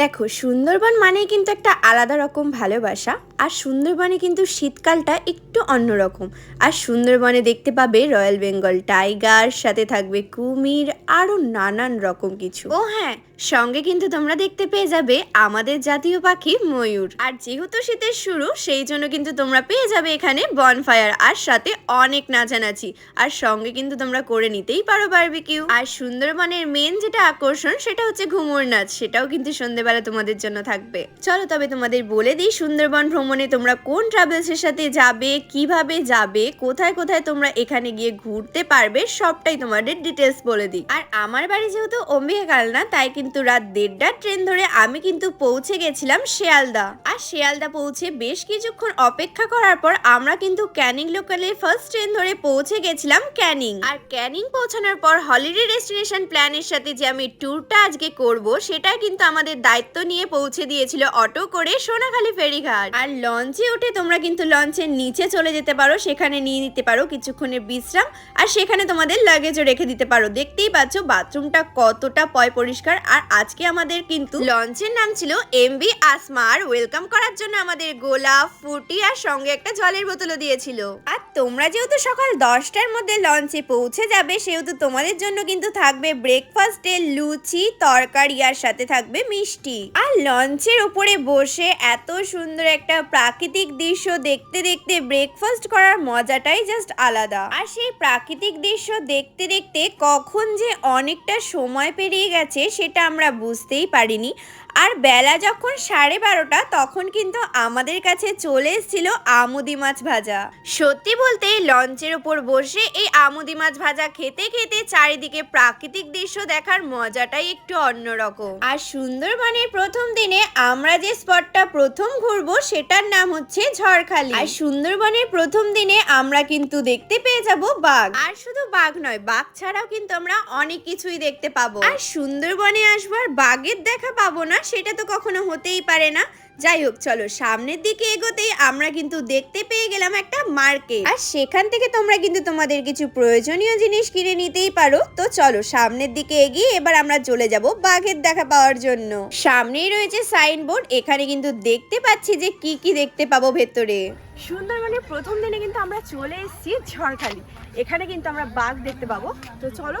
দেখো, সুন্দরবন মানেই কিন্তু একটা আলাদা রকম ভালোবাসা, আর সুন্দরবনে কিন্তু শীতকালটা একটু অন্যরকম আর সুন্দরবনে দেখতে পাবে রয়্যাল বেঙ্গল টাইগার, সাথে থাকবে কুমির, আরও নানান রকম কিছু। ও হ্যাঁ সঙ্গে কিন্তু তোমরা দেখতে পেয়ে যাবে আমাদের জাতীয় পাখি ময়ূর। আর যেহেতু শীতের শুরু, সেই জন্য কিন্তু তোমরা পেয়ে যাবে এখানে বনফায়ার আর সাথে অনেক নাচানাচি। আর সঙ্গে কিন্তু তোমরা করে নিতেই পারো বারবিকিউ আর সুন্দরবনের মেন যেটা আকর্ষণ, সেটা হচ্ছে ঘুমুর নাচ। সেটাও কিন্তু সন্ধ্যেবেলা তোমাদের জন্য থাকবে। চলো তবে তোমাদের বলে দিই সুন্দরবন ভ্রমণে তোমরা কোন ট্রাভেলসের সাথে যাবে, কীভাবে যাবে, কোথায় কোথায় তোমরা এখানে গিয়ে ঘুরতে পারবে, সবটাই তোমাদের ডিটেলস বলে দিই। আর আমার বাড়ি যেহেতু অম্বিকা কালনা, তাই কিন্তু রাত দেড়টার ট্রেন ধরে আমি কিন্তু পৌঁছে গেছিলাম শিয়ালদা। আর শিয়ালদা পৌঁছে বেশ কিছুক্ষণ অপেক্ষা করার পর আমরা কিন্তু ক্যানিং লোকালে ফার্স্ট ট্রেন ধরে পৌঁছে গেছিলাম ক্যানিং। আর ক্যানিং পৌঁছানোর পর হলিডে ডেস্টিনেশন প্ল্যানের সাথে যে আমি ট্যুরটা আজকে করব সেটা কিন্তু আমাদের দায়িত্ব নিয়ে পৌঁছে দিয়েছিল অটো করে সোনাখালী ফেরিঘাট। আর লঞ্চে উঠে তোমরা কিন্তু লঞ্চের নিচে চলে যেতে পারো, সেখানে নিয়ে নিতে পারো কিছুক্ষণের বিশ্রাম, আর সেখানে তোমাদের লাগেজও রেখে দিতে পারো। দেখতেই পাচ্ছ বাথরুমটা কতটা পয় পরিষ্কার আর আজকে আমাদের কিন্তু লঞ্চের নাম ছিল এম বি আর ওয়েলকাম করার জন্য আমাদের গোলাপ ফুটি আর সঙ্গে একটা জলের বোতলও দিয়েছিল। আর তোমরা যেহেতু সকাল দশটার মধ্যে লঞ্চে পৌঁছে যাবে, সেহেতু তোমাদের জন্য কিন্তু থাকবে ব্রেকফাস্টে লুচি, তরকারি আর সাথে থাকবে মিষ্টি। আর লঞ্চের উপরে বসে এত সুন্দর একটা প্রাকৃতিক দৃশ্য দেখতে দেখতে ব্রেকফাস্ট করার মজাটাই জাস্ট আলাদা। আর সেই প্রাকৃতিক দৃশ্য দেখতে দেখতে কখন যে অনেকটা সময় পেরিয়ে গেছে, সেটা আমরা বুঝতেই পারিনি। আর বেলা যখন সাড়ে বারোটা, তখন কিন্তু আমাদের কাছে চলে এসেছিল আমুদি মাছ ভাজা। সত্যি বলতে, লঞ্চের উপর বসে এই আমুদি মাছ ভাজা খেতে খেতে চারিদিকে প্রাকৃতিক দৃশ্য দেখার মজাটাই একটু অন্যরকম। আর সুন্দরবনের প্রথম দিনে আমরা যে স্পটটা প্রথম ঘুরবো, সেটার নাম হচ্ছে ঝড়খালি। আর সুন্দরবনের প্রথম দিনে আমরা কিন্তু দেখতে পেয়ে যাব বাঘ। আর শুধু বাঘ নয়, বাঘ ছাড়াও কিন্তু আমরা অনেক কিছুই দেখতে পাবো। আর সুন্দরবনে আসবার বাঘের দেখা পাবো না সেটা তো কখনো হতেই পারে না। যাই হোক, চলো সামনের দিকে এগোতেই আমরা কিন্তু দেখতে পেয়ে গেলাম একটা মার্কেট। আর সেখান থেকে তোমরা কিন্তু তোমাদের কিছু প্রয়োজনীয় জিনিস কিনে নিতেই পারো। তো চলো সামনের দিকে এগিয়ে এবার আমরা চলে যাব বাঘের দেখা পাওয়ার জন্য। সামনেই রয়েছে সাইনবোর্ড। এখানে কিন্তু দেখতে পাচ্ছি যে কি কি দেখতে পাবো ভেতরে। সুন্দরবনের প্রথম দিনে কিন্তু আমরা চলে এসেছি ঝড়খালি। এখানে কিন্তু আমরা বাঘ দেখতে পাবো। তো চলো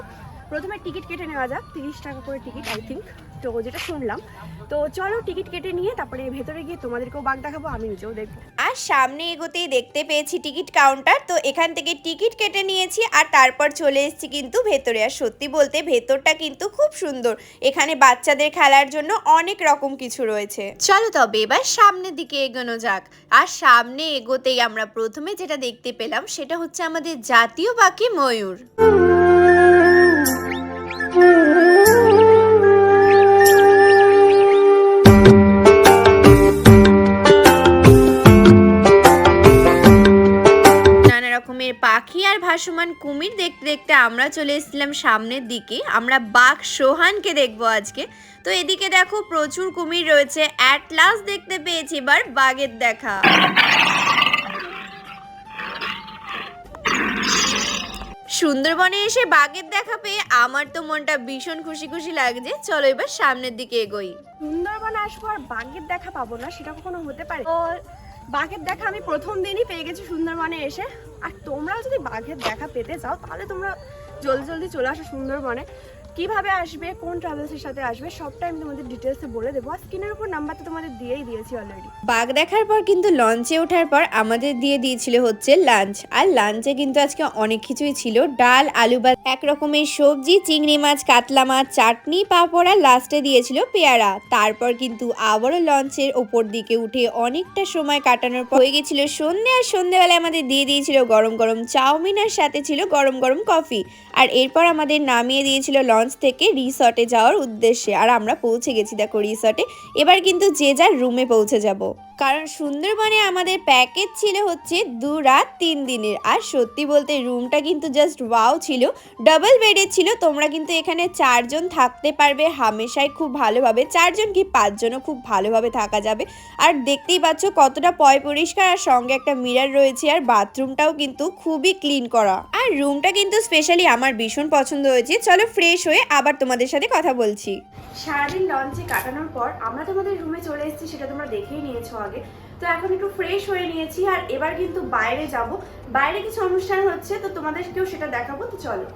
প্রথমে টিকিট কেটে নেওয়া যাক তিরিশ টাকা করে টিকিট আই থিঙ্ক তো যেটা শুনলাম। তো চলো টিকিট কেটে নিয়ে তারপরে ভেতরে গিয়ে তোমাদেরকেও বাঘ দেখাবো আমি নিজেও দেখব। আর সামনে এগোতেই দেখতে পেয়েছি টিকিট কাউন্টার। তো এখান থেকে টিকিট কেটে নিয়েছি আর তারপর চলে এসেছি কিন্তু ভেতরে। আর সত্যি বলতে ভেতরটা কিন্তু খুব সুন্দর। এখানে বাচ্চাদের খেলার জন্য অনেক রকম কিছু রয়েছে। চলো তবে এবার সামনের দিকে এগোনো যাক। আর সামনে এগোতেই আমরা প্রথমে যেটা দেখতে পেলাম সেটা হচ্ছে আমাদের জাতীয় পাখি ময়ূর। রকমের পাখি আর ভাসমান কুমির দেখতে দেখতে আমরা চলে এসেছিলাম সামনের দিকে। আমরা বাঘ সোহানকে দেখব আজকে। তো এদিকে দেখো প্রচুর কুমির রয়েছে। অ্যাট লাস্ট দেখতে পেয়েছি এবার বাঘের দেখা। সুন্দরবনে এসে বাঘের দেখা পেয়ে আমার তো মনটা ভীষণ খুশি খুশি লাগছে। চলো এবার সামনের দিকে এগোই। সুন্দরবন আসব আর বাঘের দেখা পাবো না সেটা কখনো হতে পারে? বাঘের দেখা আমি প্রথম দিনই পেয়ে গেছি সুন্দরবনে এসে। আর তোমরাও যদি বাঘের দেখা পেতে চাও, তাহলে তোমরা জলদি জলদি চলে আসো সুন্দরবনে। কীভাবে আসবে, কোন ট্রাভেলসের সাথে আসবে সবটাই আমি তোমাদের ডিটেলসে বলে দেবো। আর স্ক্রিনের উপর নাম্বার তো তোমাদের দিয়েই দিয়েছি অলরেডি বাঘ দেখার পর কিন্তু লঞ্চে ওঠার পর আমাদের দিয়ে দিয়েছিল হচ্ছে লাঞ্চ আর লাঞ্চে কিন্তু আজকে অনেক কিছুই ছিল। ডাল, আলু বা এক রকমের সবজি, চিংড়ি মাছ, কাতলা মাছ, চাটনি, পাঁপড়, আর লাস্টে দিয়েছিল পেয়ারা। তারপর কিন্তু আবারও লঞ্চের ওপর দিকে উঠে অনেকটা সময় কাটানোর পর হয়ে গেছিল সন্ধে। আর সন্ধেবেলায় আমাদের দিয়ে দিয়েছিল গরম গরম চাউমিন, আর সাথে ছিল গরম গরম কফি আর এরপর আমাদের নামিয়ে দিয়েছিল লঞ্চ থেকে রিসর্টে যাওয়ার উদ্দেশ্যে। আর আমরা পৌঁছে গেছি, দেখো রিসর্টে। এবার কিন্তু যে যার রুমে পৌঁছে যাব। কারণ সুন্দরবনে আমাদের প্যাকেজ ছিল হচ্ছে দু রাত, তিন দিনের। আর সত্যি বলতে রুমটা কিন্তু জাস্ট ওয়াও ছিল। ডাবল বেডের ছিল, তোমরা কিন্তু এখানে চারজন থাকতে পারবে হামেশাই খুব ভালোভাবে। চারজন কি পাঁচজনও খুব ভালোভাবে থাকা যাবে। আর দেখতেই পাচ্ছ কতটা পয় পরিষ্কার, আর সঙ্গে একটা মিরার রয়েছে, আর বাথরুমটাও কিন্তু খুবই ক্লিন করা। আর রুমটা কিন্তু স্পেশালি আমার ভীষণ পছন্দ হয়েছে। চলো ফ্রেশ হয়ে আবার তোমাদের সাথে কথা বলছি। সারাদিন লঞ্চে কাটানোর পর আমরা তোমাদের রুমে চলে এসেছি, সেটা তোমরা দেখেই নিয়েছো তো এখন একটু ফ্রেশ হয়ে নিয়েছি আর এবার কিন্তু বাইরে যাব। বাইরে কিছু অনুষ্ঠান হচ্ছে, তো তোমাদেরকেও সেটা দেখাবো, তো চলো।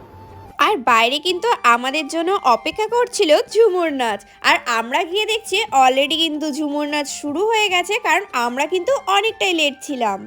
আর বাইরে কিন্তু আমাদের জন্য অপেক্ষা করছিল ঝুমুর নাচ। আর আমরা গিয়ে দেখছি অলরেডি কিন্তু ঝুমুর নাচ শুরু হয়ে গেছে, কারণ আমরা কিন্তু অনেকটাই লেট ছিলাম।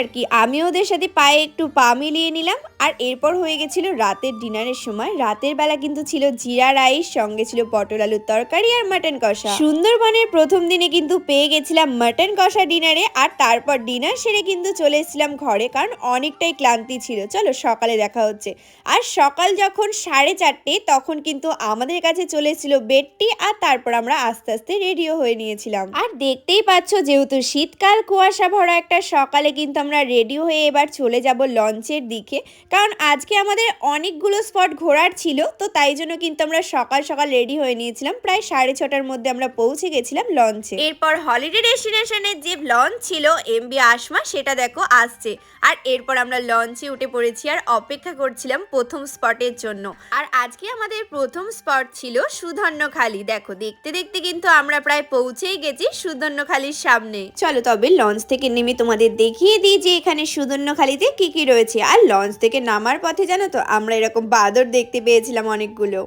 আর কি। আমি ওদের সাথে পায়ে একটু পা মিলিয়ে নিলাম। আর এরপর হয়ে গেছিল রাতের ডিনারের সময়। রাতের বেলা কিন্তু ছিল জিরা রাইস সঙ্গে ছিল পটল আলুর তরকারি আর মাটন কষা। সুন্দরবনের প্রথম দিনে কিন্তু পেয়ে গেছিলাম মাটন কষা ডিনারে আর তারপর ডিনার সেরে কিন্তু চলে এসেছিলাম ঘরে কারণ অনেকটাই ক্লান্তি ছিল। চলো সকালে দেখা হচ্ছে। আর সকাল যখন সাড়ে চারটে তখন কিন্তু আমাদের কাছে চলে এসেছিল বেডটি আর তারপর আমরা আস্তে আস্তে রেডিও হয়ে নিয়েছিলাম। আর দেখতেই পাচ্ছ যেহেতু শীতকাল, কুয়াশা ভরা একটা সকালে কিন্তু আমরা রেডিও হয়ে এবার চলে যাব লঞ্চের দিকে। কারণ আজকে আমাদের অনেকগুলো স্পট ঘোরার ছিল তো তাই জন্য কিন্তু আমরা সকাল সকাল রেডি হয়ে নিয়েছিলাম। প্রায় সাড়ে ছটার মধ্যে আমরা পৌঁছে গেছিলাম লঞ্চে এরপর হলিডে ডেস্টিনেশনের যে লঞ্চ ছিল এমবি আসমা সেটা দেখো আসছে। আর এরপর আমরা লঞ্চে উঠে পড়েছি আর অপেক্ষা করছিলাম প্রথম স্পটের জন্য। আর আজকে আমাদের প্রথম স্পট ছিল সুধন্যখালি দেখো দেখতে দেখতে কিন্তু আমরা প্রায় পৌঁছেই গেছি সুধন্যখালির সামনে। চলো তবে লঞ্চ থেকে নেমে তোমাদের দেখিয়ে দিই যে এখানে সুধন্যখালিতে কি কি রয়েছে। আর লঞ্চ থেকে নামার পথে জানো তো, আমরা এরকম বাদর দেখতে পেয়েছিলাম অনেকগুলো।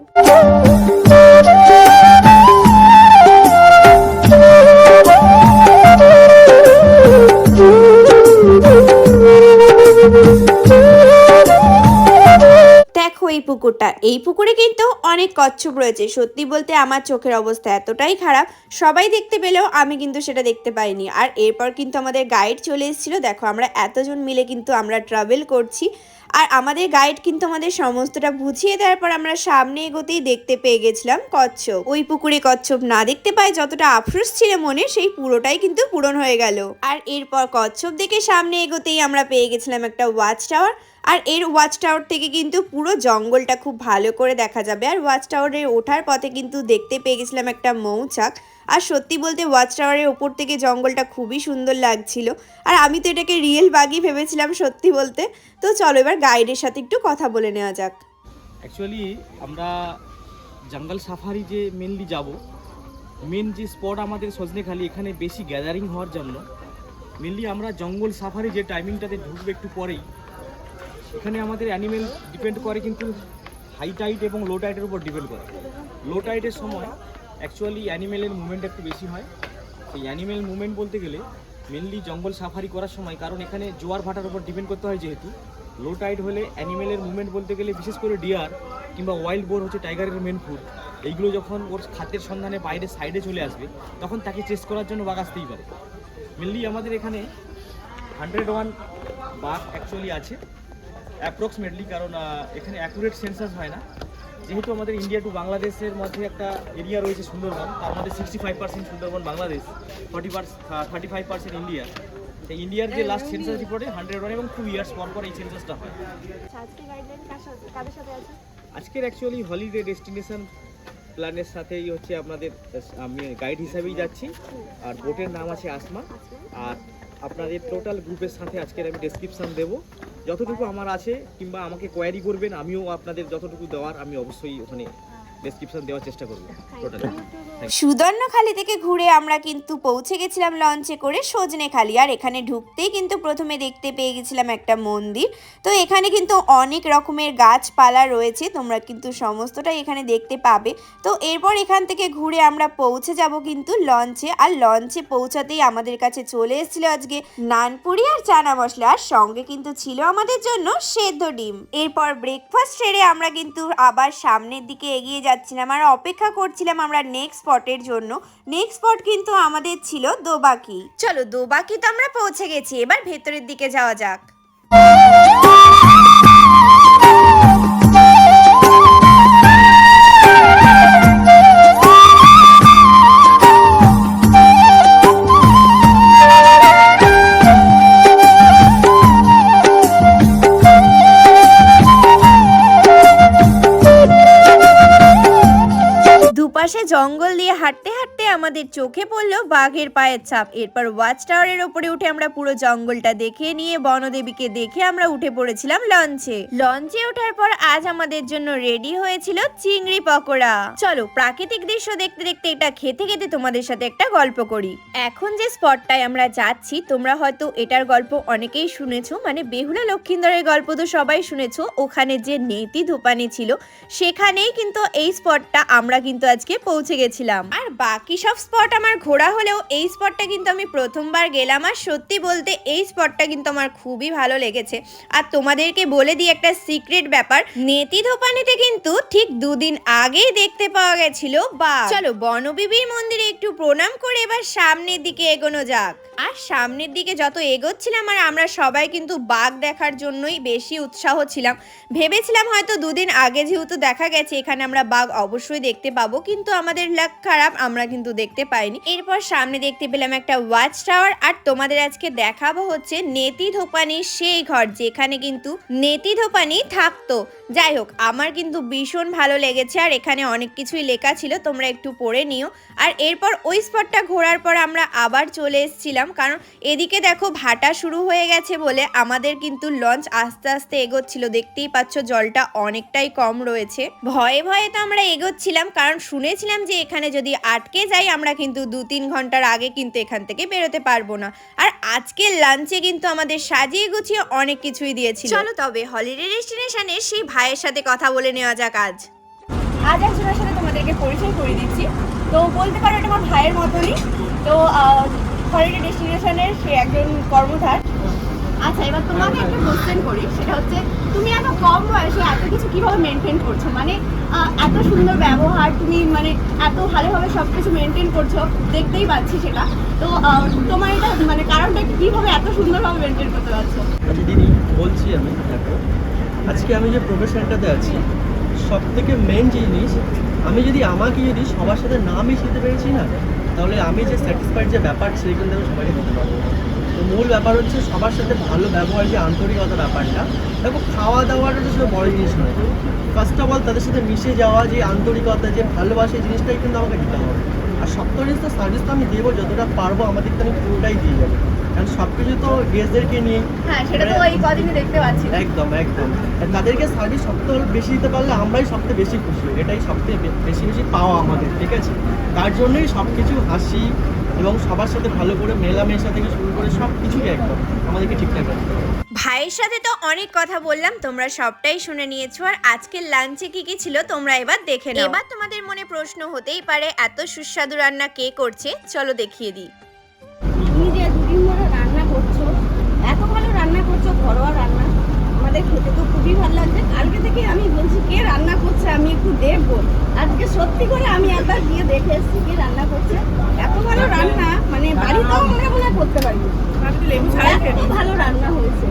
দেখো এই পুকুরটা, এই পুকুরে কিন্তু অনেক কচ্ছপ রয়েছে। সত্যি বলতে আমার চোখের অবস্থা এতটাই খারাপ, সবাই দেখতে পেলেও আমি কিন্তু সেটা দেখতে পাইনি। আর এরপর কিন্তু আমাদের গাইড চলে এসেছিল। দেখো আমরা এতজন মিলে কিন্তু আমরা ট্রাভেল করছি। আর আমাদের গাইড কিন্তু আমাদের সমস্তটা বুঝিয়ে দেওয়ার পর আমরা সামনে এগোতেই দেখতে পেয়ে গেছিলাম কচ্ছপ। ওই পুকুরে কচ্ছপ না দেখতে পাই যতটা আফসোস ছিল মনে, সেই পুরোটাই কিন্তু পূরণ হয়ে গেল। আর এরপর কচ্ছপ দেখে সামনে এগোতেই আমরা পেয়ে গেছিলাম একটা ওয়াচ টাওয়ার আর এর ওয়াচ টাওয়ার থেকে কিন্তু পুরো জঙ্গলটা খুব ভালো করে দেখা যাবে। আর ওয়াচ টাওয়ারে ওঠার পথে কিন্তু দেখতে পেয়ে গেছিলাম একটা মৌচাক। আর সত্যি বলতে ওয়াচ টাওয়ারের ওপর থেকে জঙ্গলটা খুবই সুন্দর লাগছিল। আর আমি তো এটাকে রিয়েল বাগই ভেবেছিলাম সত্যি বলতে। তো চলো এবার গাইডের সাথে একটু কথা বলে নেওয়া যাক। অ্যাকচুয়ালি আমরা জঙ্গল সাফারি যে মেনলি যাব মেন যে স্পট আমাদের সজনেখালি এখানে বেশি গ্যাদারিং হওয়ার জন্য। মেনলি আমরা জঙ্গল সাফারি যে টাইমিংটাতে ঢুকবে একটু পরেই এখানে আমাদের অ্যানিমেল ডিপেন্ড করে কিন্তু হাই টাইট এবং লো টাইটের উপর ডিপেন্ড করে। লো টাইটের সময় অ্যাকচুয়ালি অ্যানিমেলের মুভমেন্ট একটু বেশি হয়। সেই অ্যানিমেল মুভমেন্ট বলতে গেলে মেনলি জঙ্গল সাফারি করার সময়, কারণ এখানে জোয়ার ভাটার উপর ডিপেন্ড করতে হয় যেহেতু। লো টাইড হলে অ্যানিমেলের মুভমেন্ট বলতে গেলে বিশেষ করে ডিয়ার কিংবা ওয়াইল্ড বোর হচ্ছে টাইগারের মেন ফুড এইগুলো যখন ওর খাদ্যের সন্ধানে বাইরে সাইডে চলে আসবে, তখন তাকে চেস করার জন্য বাঘ আসতেই পারে। মেনলি আমাদের এখানে হান্ড্রেড ওয়ান বাঘ অ্যাকচুয়ালি আছে অ্যাপ্রক্সিমেটলি কারণ এখানে অ্যাকুরেট সেন্সাস হয় না। যেহেতু আমাদের ইন্ডিয়া টু বাংলাদেশের মধ্যে একটা এরিয়া রয়েছে সুন্দরবন তার মধ্যে sixty five percent Sundarban Bangladesh forty thirty five percent India তো ইন্ডিয়ার যে লাস্ট সেন্সাস রিপোর্টে হান্ড্রেড ওয়ান এবং টু ইয়ার্স পর পর এই সেন্সাসটা হয়। আচ্ছা, আজকের অ্যাকচুয়ালি হলিডে ডেস্টিনেশন প্ল্যানের সাথেই হচ্ছে আপনাদের আমি গাইড হিসাবেই যাচ্ছি। আর বোটের নাম আছে আসমা। আর আপনাদের টোটাল গ্রুপের সাথে আজকের আমি ডেসক্রিপশন দেবো। যতটুকু আমার আছে কিংবা আমাকে কোয়ারি করবেন আমিও আপনাদের যতটুকু দেওয়ার আমি অবশ্যই ওখানে ডেসক্রিপশন দেওয়ার চেষ্টা করব। টোটালি সুদর্ণখালি থেকে ঘুরে আমরা কিন্তু পৌঁছে গেছিলাম লঞ্চে করে সজনেখালি। আর এখানে ঢুকতেই কিন্তু প্রথমে দেখতে পেয়ে গেছিলাম একটা মন্দির। তো এখানে কিন্তু অনেক রকমের গাছপালা রয়েছে, তোমরা কিন্তু সমস্তটাই এখানে দেখতে পাবে। তো এরপর এখান থেকে ঘুরে আমরা পৌঁছে যাব কিন্তু লঞ্চে আর লঞ্চে পৌঁছাতেই আমাদের কাছে চলে এসেছিল আজকে নানপুরি আর চানা মশলা। আর সঙ্গে কিন্তু ছিল আমাদের জন্য সেদ্ধ ডিম। এরপর ব্রেকফাস্ট সেরে আমরা কিন্তু আবার সামনের দিকে এগিয়ে যাচ্ছিলাম। আর অপেক্ষা করছিলাম আমরা নেক্সট স্পটের জন্য। নেক্সট স্পট কিন্তু আমাদের ছিল দোবাকি। চলো দোবাকি তো আমরা পৌঁছে গেছি। এবার ভেতরের দিকে যাওয়া যাক। দুপাশে জঙ্গল দিয়ে হাঁটতে আমাদের চোখে পড়ল বাঘের পায়ের ছাপ। এরপর ওয়াচ টাওয়ারের ওপরে উঠে আমরা পুরো জঙ্গলটা দেখে নিয়ে বনদেবীকে দেখে আমরা উঠে পড়েছিলাম লঞ্চে। লঞ্চে ওঠার পর আজ আমাদের জন্য রেডি হয়েছিল চিংড়ি পকোড়া। চলো প্রাকৃতিক দৃশ্য দেখতে দেখতে এটা খেতে খেতে তোমাদের সাথে একটা গল্প করি। এখন যে স্পটটায় আমরা যাচ্ছি, তোমরা হয়তো এটার গল্প অনেকেই শুনেছো মানে বেহুলা লক্ষিন্দরের গল্প তো সবাই শুনেছো। ওখানে যে নেতি ধোপানি ছিল, সেখানেই কিন্তু এই স্পটটা আমরা কিন্তু আজকে পৌঁছে গেছিলাম। আর বাকি সব স্পট আমার ঘোরা হলেও এই স্পটটা কিন্তু আমি প্রথমবার গেলাম আর সত্যি বলতে এই স্পটটা কিন্তু আমার খুবই ভালো লেগেছে। আর তোমাদেরকে বলে দিই একটা সিক্রেট ব্যাপার, নেতি ধোপানিতে কিন্তু ঠিক দুদিন আগেই দেখতে পাওয়া গেছিল। বা, চলো বনবিবির মন্দিরে একটু প্রণাম করে এবার সামনের দিকে এগোনো যাক। আর সামনের দিকে যত এগোচ্ছিলাম আর আমরা সবাই কিন্তু বাঘ দেখার জন্যই বেশি উৎসাহ ছিলাম। ভেবেছিলাম হয়তো দুদিন আগে যেহেতু দেখা গেছে, এখানে আমরা বাঘ অবশ্যই দেখতে পাবো, কিন্তু আমাদের লাক খারাপ, আমরা কিন্তু দেখতে পাইনি। এরপর সামনে দেখতে পেলাম একটা ওয়াচ টাওয়ার। আর তোমাদের আজকে দেখাবো হচ্ছে নেতি ধোপানির সেই ঘর, যেখানে কিন্তু নেতি ধোপানি থাকতো। যাই হোক, আমার কিন্তু ভীষণ ভালো লেগেছে আর এখানে অনেক কিছুই লেখা ছিল, তোমরা একটু পড়ে নিও। আর এরপর ওই স্পটটা ঘোরার পর আমরা আবার চলে এসেছিলাম, কারণ এদিকে দেখো ভাটা শুরু হয়ে গেছে বলে আমাদের কিন্তু লঞ্চ আস্তে আস্তে এগোচ্ছিল। দেখতেই পাচ্ছ জলটা অনেকটাই কম রয়েছে। ভয়ে ভয়ে তো আমরা এগোচ্ছিলাম, কারণ শুনেছিলাম যে এখানে যদি আটকে যাই আমরা কিন্তু দু তিন ঘণ্টার আগে কিন্তু এখান থেকে বেরোতে পারব না। আর আজকের লাঞ্চে কিন্তু আমাদের সাজিয়ে গুছিয়ে অনেক কিছুই দিয়েছিল। চলো তবে হলিডে ডেস্টিনেশনের সেই ভাইয়ের সাথে কথা বলে নেওয়া যাক আজ। আজ একজনের সাথে তোমাদেরকে পরিচয় করে দিচ্ছি। তো বলতে পারো এটা আমার ভাইয়ের মতনই। তো হলিডে ডেস্টিনেশনের সে একজন কর্মধার। আচ্ছা এবার তোমাকে একটা কোশ্চেন করি, সেটা হচ্ছে, তুমি এত কম বয়সে এত কিছু কীভাবে মেনটেন করছ? মানে এত সুন্দর ব্যবহার, তুমি মানে এত ভালোভাবে সব কিছু মেনটেন করছ, দেখতেই পাচ্ছি সেটা। তো তোমার এটা মানে কারণটা কীভাবে এত সুন্দরভাবে মেনটেন করতে পারছ? দিদি বলছি আমি আজকে আমি যে প্রফেশনটাতে আছি সব থেকে মেন জিনিস, আমি যদি আমাকে যদি সবার সাথে না মিশিয়ে পেরেছি না, তাহলে আমি যে স্যাটিসফাইড যে ব্যাপার কিন্তু আমি সবাইকে দিতে পারব। তো মূল ব্যাপার হচ্ছে সবার সাথে ভালো ব্যবহার যে আন্তরিকতা ব্যাপারটা দেখো খাওয়া দাওয়াটা তো সেটা বড় জিনিস নয়। ফার্স্ট অফ অল তাদের সাথে মিশে যাওয়া যে আন্তরিকতা যে ভালোবাসা জিনিসটাই কিন্তু আমাকে দিতে হবে। আর তো সার্ভিস তো আমি দেবো যতটা পারব আমাদের আমি পুরোটাই দিয়ে যাব কারণ সব কিছু তো গেস্টদেরকে নিয়ে হ্যাঁ সেটা তো এই কদিনে দেখতে পাচ্ছি। একদম একদম। তাদেরকে সার্ভিস সবথেকে বেশি দিতে পারলে আমরাই সবথেকে বেশি খুশি হই। এটাই সবথেকে বেশি বেশি পাওয়া আমাদের ঠিক আছে? তার জন্যই সব কিছু হাসি এবং সবার সাথে ভালো করে মেলামেশা থেকে শুরু করে সব কিছুই একদম আমাদেরকে ঠিকঠাক রাখতে হবে ভাইয়ের সাথে তো অনেক কথা বললাম তোমরা সবটাই শুনে নিয়েছো আর আজকের লাঞ্চে কি কি ছিল তোমরা এবার দেখে নাও। এবার তোমাদের মনে প্রশ্ন হতেই পারে এত সুস্বাদু রান্না কে করছে? চলো দেখিয়ে দিই। তুমি যে দুদিন ধরে রান্না করছ এত ভালো রান্না করছ ঘরোয়া রান্না আমাদের খেতে তো খুবই ভালো লাগছে। কালকে থেকে আমি বলছি কে রান্না করছে আমি একটু দেখব। আজকে সত্যি করে আমি একবার গিয়ে দেখে এসেছি কে রান্না করছে। এত ভালো রান্না মানে বাড়িতেও আমরা মনে করতে পারি এত ভালো রান্না হয়েছে।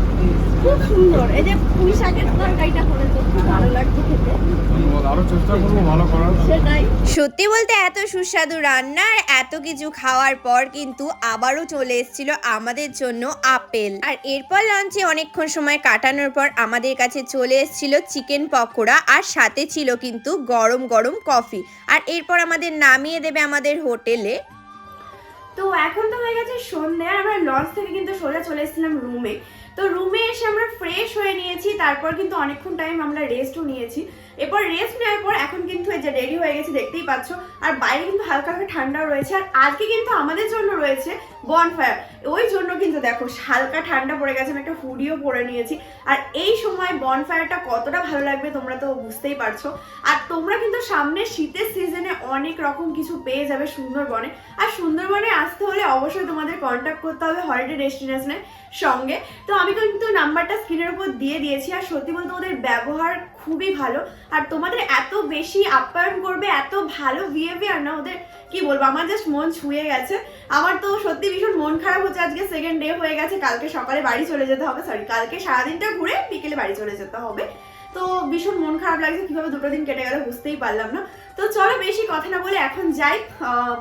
খুব সুন্দর। এই যে পুঁই শাকের তরকারিটা করেছে খুব ভালো লাগছে খেতে। আরও চেষ্টা করব ভালো করার। সেটাই। সত্যি বলতে এত সুস্বাদু রান্না আর এত কিছু খাওয়ার পর কিন্তু আবারও চলে এসেছিল আমাদের জন্য আপেল। আর এরপর লাঞ্চে অনেকক্ষণ সময় কাটানোর পর আমাদের কাছে চলে এসেছিল চিকেন পকোড়া আর সাথে ছিল কিন্তু গরম গরম কফি। আর এরপর আমাদের নামিয়ে দেবে আমাদের হোটেলে। তো এখন তো হয়ে গেছে সন্ধ্যে, আর আমরা লঞ্চ থেকে কিন্তু সোজা চলে এসেছিলাম রুমে। তো রুমে এসে আমরা ফ্রেশ হয়ে নিয়েছি, তারপর কিন্তু অনেকক্ষণ টাইম আমরা রেস্টও নিয়েছি। এরপর রেস্ট নেওয়ার পর এখন কিন্তু এই যে রেডি হয়ে গেছে, দেখতেই পাচ্ছ। আর বাইরে কিন্তু হালকা হালকা ঠান্ডাও রয়েছে, আর আজকে কিন্তু আমাদের জন্য রয়েছে বনফায়ার ওই জন্য কিন্তু দেখো, হালকা ঠান্ডা পড়ে গেছে, আমি একটা হুডিও পরে নিয়েছি। আর এই সময় বনফায়ারটা কতটা ভালো লাগবে তোমরা তো বুঝতেই পারছ। আর তোমরা কিন্তু সামনে শীতের সিজনে অনেক রকম কিছু পেয়ে যাবে সুন্দরবনে। আর সুন্দরবনে আসতে হলে অবশ্যই তোমাদের কন্ট্যাক্ট করতে হবে হলিডে ডেস্টিনেশনের সঙ্গে। তো আমি কিন্তু নাম্বারটা স্ক্রিনের উপর দিয়ে দিয়েছি, আর সত্যি বলতে ওদের ব্যবহার খুবই ভালো। আর তোমাদের এত বেশি আপ্যায়ন করবে, এত ভালো বিহেভিয়ার না, ওদের কি বলব, আমার জাস্ট মন ছুঁয়ে গেছে। আমার তো সত্যি ভীষণ মন খারাপ হচ্ছে আজকে সেকেন্ড ডে হয়ে গেছে, কালকে সকালে বাড়ি চলে যেতে হবে সরি কালকে সারাদিনটা ঘুরে বিকেলে বাড়ি চলে যেতে হবে। তো ভীষণ মন খারাপ লাগছে, কীভাবে দুটো দিন কেটে গেল বুঝতেই পারলাম না। তো চলো বেশি কথা না বলে এখন যাই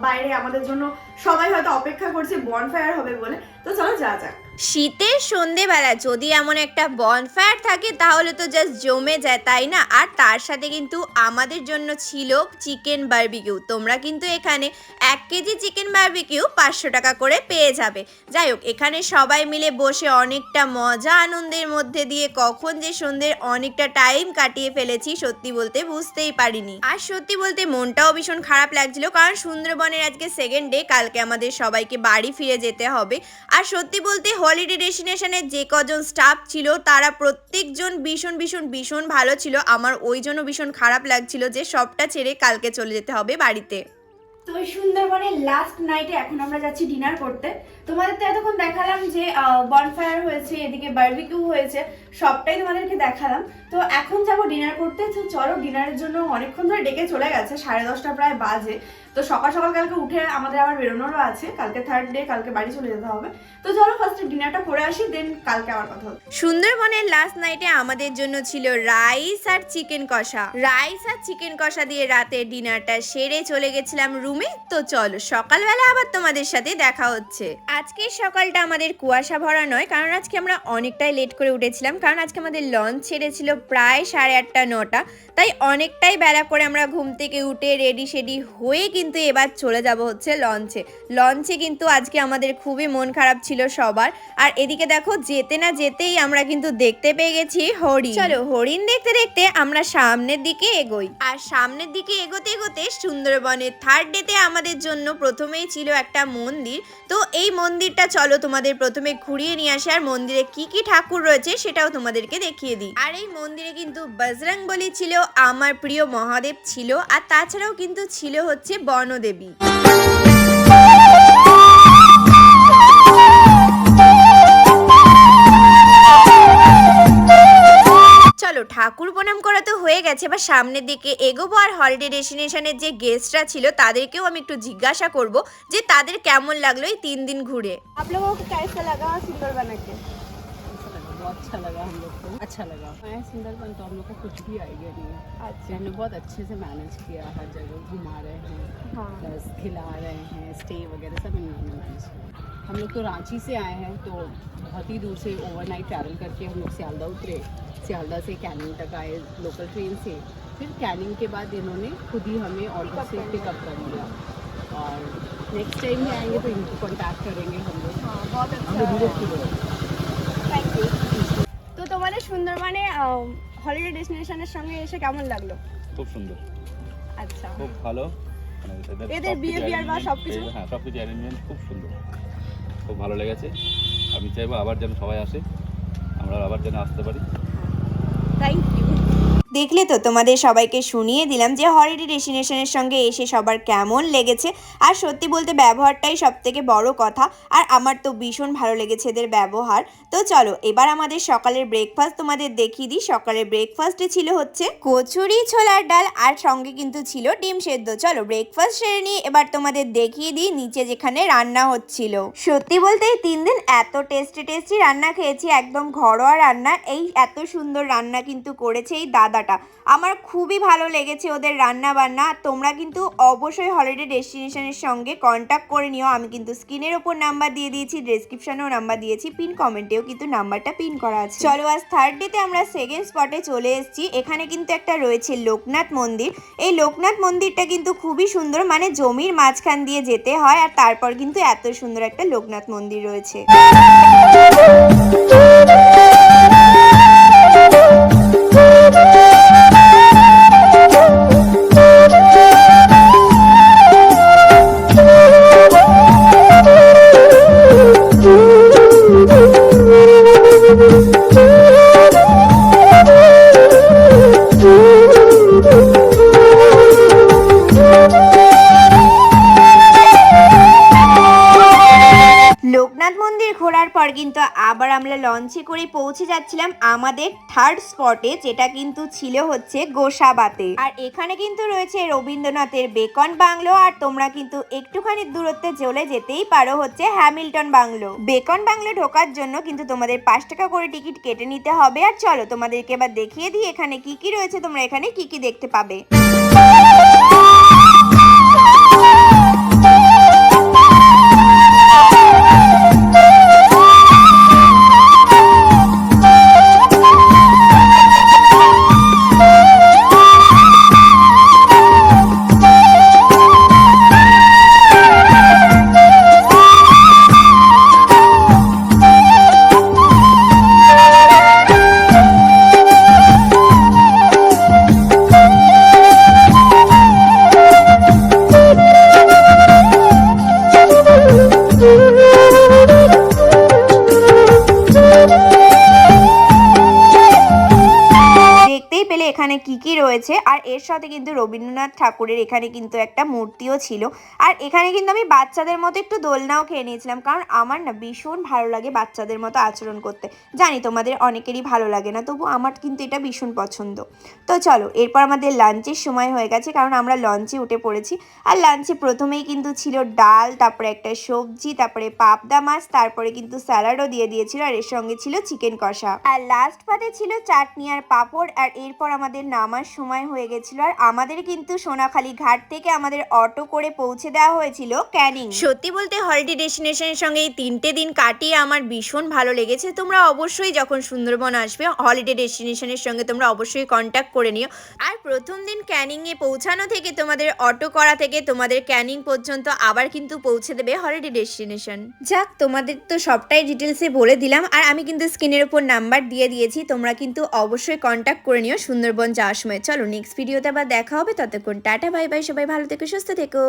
বাইরে আমাদের জন্য সবাই হয়তো অপেক্ষা করছে বনফায়ার হবে বলে। তো চলো যা যাক। শীতের সন্ধেবেলা যদি এমন একটা বনফায়ার থাকে, তাহলে তো জাস্ট জমে যায়, তাই না? আর তার সাথে কিন্তু আমাদের জন্য ছিল চিকেন বার্বিকিউ তোমরা কিন্তু এখানে এক কেজি চিকেন বার্বিকিউ পাঁচশো টাকা করে পেয়ে যাবে। যাই হোক, এখানে সবাই মিলে বসে অনেকটা মজা আনন্দের মধ্যে দিয়ে কখন যে সন্ধ্যের অনেকটা টাইম কাটিয়ে ফেলেছি, সত্যি বলতে বুঝতেই পারিনি। আর সত্যি বলতে মনটাও ভীষণ খারাপ লাগছিল, কারণ সুন্দরবনের আজকে সেকেন্ড ডে কালকে আমাদের সবাইকে বাড়ি ফিরে যেতে হবে। আর সত্যি বলতে হলিডে ডেস্টিনেশনের যে কজন স্টাফ ছিল, তারা প্রত্যেকজন ভীষণ ভীষণ ভীষণ ভালো ছিল। আমার ওই জন্য ভীষণ খারাপ লাগছিল যে সবটা ছেড়ে কালকে চলে যেতে হবে বাড়িতে। তো এই সুন্দরবনের লাস্ট নাইটে এখন আমরা যাচ্ছি ডিনার করতে। তোমাদের তো এতক্ষণ দেখালাম যে বনফায়ার হয়েছে, এদিকে বারবিকিউ হয়েছে, সবটাই তোমাদেরকে দেখালাম। তো এখন যাব ডিনার করতে। তো চলো ডিনারের জন্য অনেকক্ষণ ধরে ডেকে চলে গেছে, সাড়ে দশটা প্রায় বাজে। তো সকাল সকাল কালকে উঠে আমাদের আবার বেরোনোরও আছে। কালকে থার্ড ডে কালকে বাড়ি চলে যেতে হবে। তো চলো ফার্স্টে ডিনারটা করে আসি দেন কালকে আবার কথা হবে। সুন্দরবনের লাস্ট নাইটে আমাদের জন্য ছিল রাইস আর চিকেন কষা। রাইস আর চিকেন কষা দিয়ে রাতে ডিনারটা সেরে চলে গেছিলাম রুমে তো চলো, সকালবেলা আবার তোমাদের সাথে দেখা হচ্ছে। আজকের সকালটা আমাদের কুয়াশা ভরা নয়, কারণ আজকে আমরা অনেকটাই লেট করে উঠেছিলাম। কারণ আজকে আমাদের লঞ্চ ছেড়েছিল প্রায় সাড়ে আটটা, নটা। তাই অনেকটাই বেলা করে আমরা ঘুম থেকে উঠে রেডি সেডি হয়ে কিন্তু এবার চলে যাব হচ্ছে লঞ্চে লঞ্চে কিন্তু আজকে আমাদের খুবই মন খারাপ ছিল সবার। আর এদিকে দেখো যেতে না যেতেই আমরা কিন্তু দেখতে পেয়ে গেছি হরিণ। চলো। হরিণ দেখতে দেখতে আমরা সামনের দিকে এগোই। আর সামনের দিকে এগোতে এগোতে সুন্দরবনের থার্ড ডেতে আমাদের জন্য প্রথমেই ছিল একটা মন্দির। তো এই মন্দিরটা চলো তোমাদের প্রথমে ঘুরিয়ে নিয়ে আসে। আর মন্দিরে কি কি ঠাকুর রয়েছে সেটাও তোমাদেরকে দেখিয়ে দিই। আর এই মন্দিরে কিন্তু বজরং বলি ছিল আমার প্রিয় মহাদেব ছিল আর তাছাড়াও কিন্তু ছিল হচ্ছে বনদেবী চলো ঠাকুর প্রণাম করা তো হয়ে গেছে এবার সামনের দিকে এগোবো আর হলিডে ডেস্টিনেশনের যে গেস্টরা ছিল তাদেরকেও আমি একটু জিজ্ঞাসা করব যে তাদের কেমন লাগলো এই তিন দিন ঘুরে आप लोगों को कैसा लगा सुंदरबन के बहुत अच्छा लगा हम लोग को अच्छा लगा। हाँ, मैं सुंदरबन तो हम लोग को कुछ भी आइडिया नहीं है। अच्छा। हमने बहुत अच्छे से मैनेज किया हर जगह घुमा रहे हैं हाँ। खिला रहे हैं स्टे वगैरह सब इन्होंने मैनेज किया। हम लोग तो रांची से आए हैं तो बहुत ही दूर से ओवरनाइट ट्रैवल करके हम लोग सियालदा उतरे। सियालदा से कैनिंग तक आए लोकल ट्रेन से। फिर कैनिंग के बाद इन्होंने खुद ही हमें ऑटो से पिकअप कर लिया। और नेक्स्ट टाइम भी आएँगे तो इनको कॉन्टैक्ट करेंगे हम लोग। हाँ बहुत अच्छा थैंक यू তোমাদের সুন্দরবনে হলিডে ডেস্টিনেশনের সঙ্গে এসে কেমন লাগল? খুব সুন্দর। আচ্ছা। খুব ভালো। মানে এদের বিহেভিয়ার বা সবকিছু? হ্যাঁ সবকিছু অ্যারেঞ্জমেন্ট খুব সুন্দর। খুব ভালো লেগেছে। আমি চাইব আবার যেন সবাই আসে। আমরা আবার যেন আসতে পারি। থ্যাংক ইউ দেখলে তো তোমাদের সবাইকে শুনিয়ে দিলাম যে হলিডে ডেস্টিনেশনের সঙ্গে এসে সবার কেমন লেগেছে। আর সত্যি বলতে ব্যবহারটাই সব থেকে বড় কথা। আর আমার তো ভীষণ ভালো লেগেছে এদের ব্যবহার। তো চলো, এবার আমাদের সকালের ব্রেকফাস্ট তোমাদের দেখিয়ে দিই। সকালের ব্রেকফাস্টে ছিল হচ্ছে কচুরি, ছোলার ডাল, আর সঙ্গে কিন্তু ছিল ডিম সেদ্ধ। চলো ব্রেকফাস্ট সেরে নিয়ে এবার তোমাদের দেখিয়ে দিই নিচে যেখানে রান্না হচ্ছিল। সত্যি বলতে এই তিন দিন এত টেস্টি টেস্টি রান্না খেয়েছি। একদম ঘরোয়া রান্না। এই এত সুন্দর রান্না কিন্তু করেছে এই দাদাটা আমার খুবই ভালো লেগেছে ওদের রান্না বান্না তোমরা কিন্তু অবশ্যই হলিডে ডেস্টিনেশনের সঙ্গে কন্ট্যাক্ট করে নিও। আমি কিন্তু স্ক্রিনের ওপর নাম্বার দিয়ে দিয়েছি ডেসক্রিপশনেও নাম্বার দিয়েছি পিন কমেন্টেও কিন্তু নাম্বারটা পিন করা আছে। চলো আজ থার্ড ডেতে আমরা সেকেন্ড স্পটে চলে এসেছি। এখানে কিন্তু একটা রয়েছে লোকনাথ মন্দির। এই লোকনাথ মন্দিরটা কিন্তু খুবই সুন্দর মানে জমির মাঝখান দিয়ে যেতে হয় আর তারপর কিন্তু এত সুন্দর একটা লোকনাথ মন্দির রয়েছে। কিন্তু আবার আমরা লঞ্চে করে পৌঁছে যাচ্ছিলাম আমাদের থার্ড স্পটে যেটা কিন্তু ছিল হচ্ছে গোসাবাতে। আর এখানে কিন্তু রয়েছে রবীন্দ্রনাথের বেকন বাংলো, আর তোমরা কিন্তু একটুখানি দূরত্বে চলে যেতেই পারো হচ্ছে হ্যামিল্টন বাংলো। বেকন বাংলো ঢোকার জন্য কিন্তু তোমাদের পাঁচ টাকা করে টিকিট কেটে নিতে হবে। আর চলো, তোমাদেরকে এবার দেখিয়ে দিই এখানে কি কি রয়েছে, তোমরা এখানে কি কি দেখতে পাবে। রয়েছে আর এর সাথে কিন্তু রবীন্দ্রনাথ ঠাকুরের এখানে কিন্তু একটা মূর্তিও ছিল। আর এখানে কিন্তু আমি বাচ্চাদের মতো একটু দোলনাও খেয়ে নিয়েছিলাম, কারণ আমার না ভীষণ ভালো লাগে বাচ্চাদের মতো আচরণ করতে। জানি তোমাদের অনেকেরই ভালো লাগে না, তবু আমার কিন্তু এটা ভীষণ পছন্দ। তো চলো, এরপর আমাদের লাঞ্চের সময় হয়ে গেছে, কারণ আমরা লঞ্চে উঠে পড়েছি। আর লাঞ্চে প্রথমেই কিন্তু ছিল ডাল, তারপরে একটা সবজি, তারপরে পাবদা মাছ, তারপরে কিন্তু স্যালাডও দিয়ে দিয়েছিল, আর এর সঙ্গে ছিল চিকেন কষা। আর লাস্ট পাতে ছিল চাটনি আর পাঁপড়, আর এরপর আমাদের নামার সময় হয়ে গেছিল আর আমাদের কিন্তু সোনাখালী ঘাট থেকে আমাদের অটো করে পৌঁছে দেওয়া হয়েছিল ক্যানিং। সত্যি বলতে হলিডে ডেস্টিনেশনের সঙ্গে এই তিনটে দিন কাটিয়ে আমার ভীষণ ভালো লেগেছে। তোমরা অবশ্যই যখন সুন্দরবন আসবে হলিডে ডেস্টিনেশনের সঙ্গে তোমরা অবশ্যই কন্ট্যাক্ট করে নিও। আর প্রথম দিন ক্যানিংয়ে পৌঁছানো থেকে তোমাদের অটো করা থেকে তোমাদের ক্যানিং পর্যন্ত আবার কিন্তু পৌঁছে দেবে হলিডে ডেস্টিনেশন যাক, তোমাদের তো সবটাই ডিটেলসে বলে দিলাম। আর আমি কিন্তু স্ক্রিনের উপর নাম্বার দিয়ে দিয়েছি। তোমরা কিন্তু অবশ্যই কন্ট্যাক্ট করে নিও সুন্দরবন যাওয়ার সময়। চলো নেক্সট ভিডিওতে আবার দেখা হবে। ততক্ষণ টাটা বাই বাই সবাই ভালো থেকো সুস্থ থেকো।